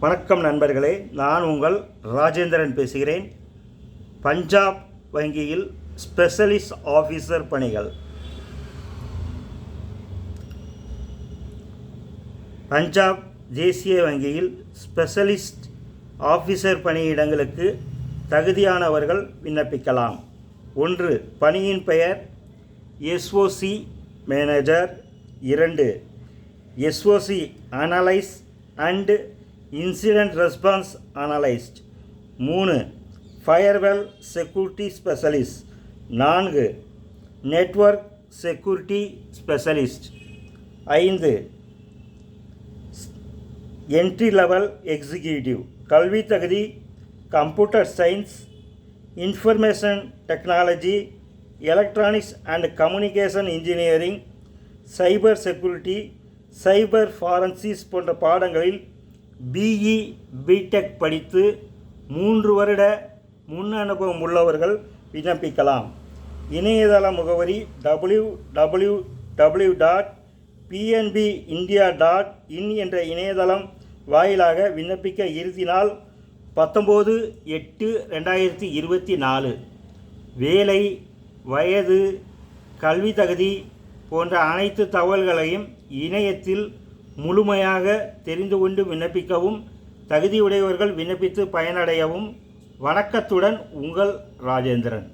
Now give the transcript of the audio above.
வணக்கம் நண்பர்களே நான் உங்கள் ராஜேந்திரன் பேசுகிறேன். பஞ்சாப் வங்கியில் ஸ்பெஷலிஸ்ட் ஆஃபீஸர் பணிகள். பஞ்சாப் தேசிய வங்கியில் ஸ்பெஷலிஸ்ட் ஆஃபீஸர் பணியிடங்களுக்கு தகுதியானவர்கள் விண்ணப்பிக்கலாம். ஒன்று பணியின் பெயர் எஸ்ஓசி மேனேஜர். இரண்டு SOC analyse and incident response analyst. மூணு ஃபயர்வெல் செக்யூரிட்டி ஸ்பெஷலிஸ்ட். நான்கு நெட்வொர்க் செக்யூரிட்டி ஸ்பெஷலிஸ்ட். ஐந்து என்ட்ரி லெவல் எக்ஸிக்யூட்டிவ். கல்வி தகுதி computer science information technology electronics and communication engineering cyber security cyber forensics போன்ற பாடங்களில் பிஇ பிடெக் படித்து மூன்று வருட முன் அனுபவம் உள்ளவர்கள் விண்ணப்பிக்கலாம். இணையதள முகவரி W W W dot PNB India dot in என்ற இணையதளம் வாயிலாக விண்ணப்பிக்க இறுதி நாள் பத்தொம்போது எட்டு ரெண்டாயிரத்தி இருபத்தி நாலு. வேலை வயது கல்வி தகுதி போன்ற அனைத்து தகவல்களையும் இணையத்தில் முழுமையாக தெரிந்து கொண்டு விண்ணப்பிக்கவும் தகுதியுடையவர்கள் விண்ணப்பித்து பயனடையவும் வணக்கத்துடன் உங்கள் ராஜேந்திரன்.